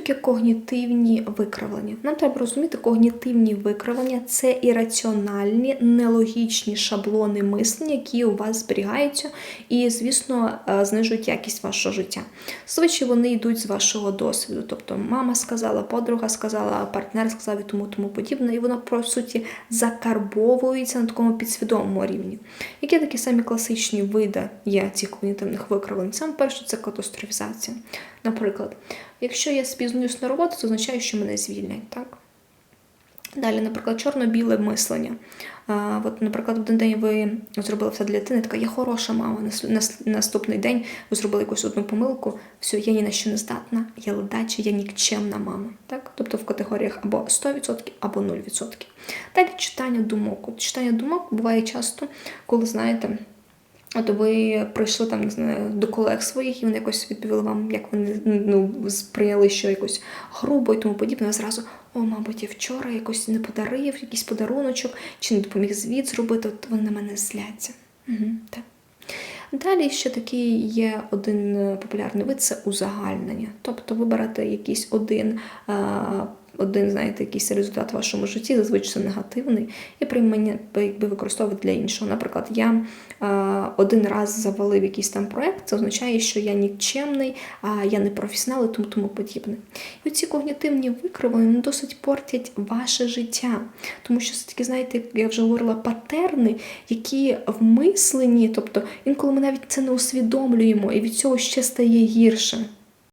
таке когнітивні викривлення? Нам треба розуміти, когнітивні викривлення це ірраціональні, нелогічні шаблони мислення, які у вас зберігаються, і, звісно, е, знижують якість вашого життя. Зазвичай вони йдуть з вашого досвіду. Тобто мама сказала, подруга сказала, партнер сказав і тому тому подібне, і воно по суті закарбовується на такому підсвідомому рівні. Які такі самі класичні види є цих когнітивних викривлень? Саме перше це катастрофізація. Наприклад, якщо я спізнююсь на роботу, це означає, що мене звільнять, так? Далі, наприклад, чорно-біле мислення. От, наприклад, один день ви зробили все для дитини, така я хороша мама. Нас- нас- Наступний день ви зробили якусь одну помилку, все, я ні на що не здатна, я ледача, я нікчемна мама. Так? Тобто в категоріях або 100%, або 0%. Далі читання думок. От читання думок буває часто, коли знаєте. От ви прийшли там не знаю, до колег своїх, і вони якось відповіли вам, як вони ну, сприйняли, що якось грубо і тому подібне. Ви зразу, о, мабуть, я вчора якось не подарив якийсь подаруночок, чи не допоміг звіт зробити, от вони на мене зляться. Угу, так. Далі ще такий є один е, популярний вид це узагальнення. Тобто ви берете якийсь один, е, один знаєте, якийсь результат в вашому житті, зазвичай це негативний, і приймання якби використовувати для іншого. Наприклад, я е, один раз завалив якийсь там проект, це означає, що я нікчемний, а я не професіонал і тому тому подібне. І ці когнітивні викривлення вони досить портять ваше життя, тому що це такі, знаєте, я вже говорила, патерни, які в мисленні, тобто інколи ми навіть це не усвідомлюємо, і від цього ще стає гірше.